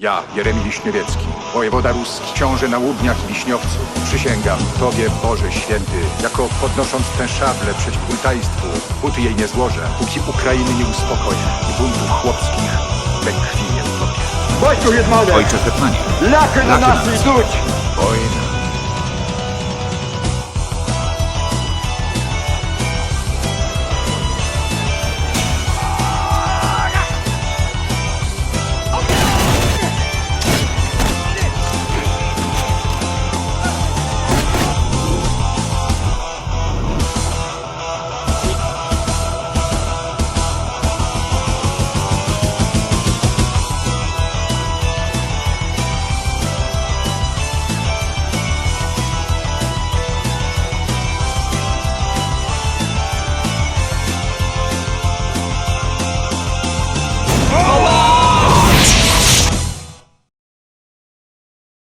Ja, Jeremi Wiśniewiecki, wojewoda ruski, książę na Łudniach i Wiśniowcu, przysięgam Tobie, Boże Święty, jako podnosząc tę szablę przeciw ultajstwu, buty jej nie złożę, póki Ukrainy nie uspokoję i buntów chłopskich we krwi nie utopię. Батько Гетмане, Ojcze Hetmanie, ляхи на Ляхи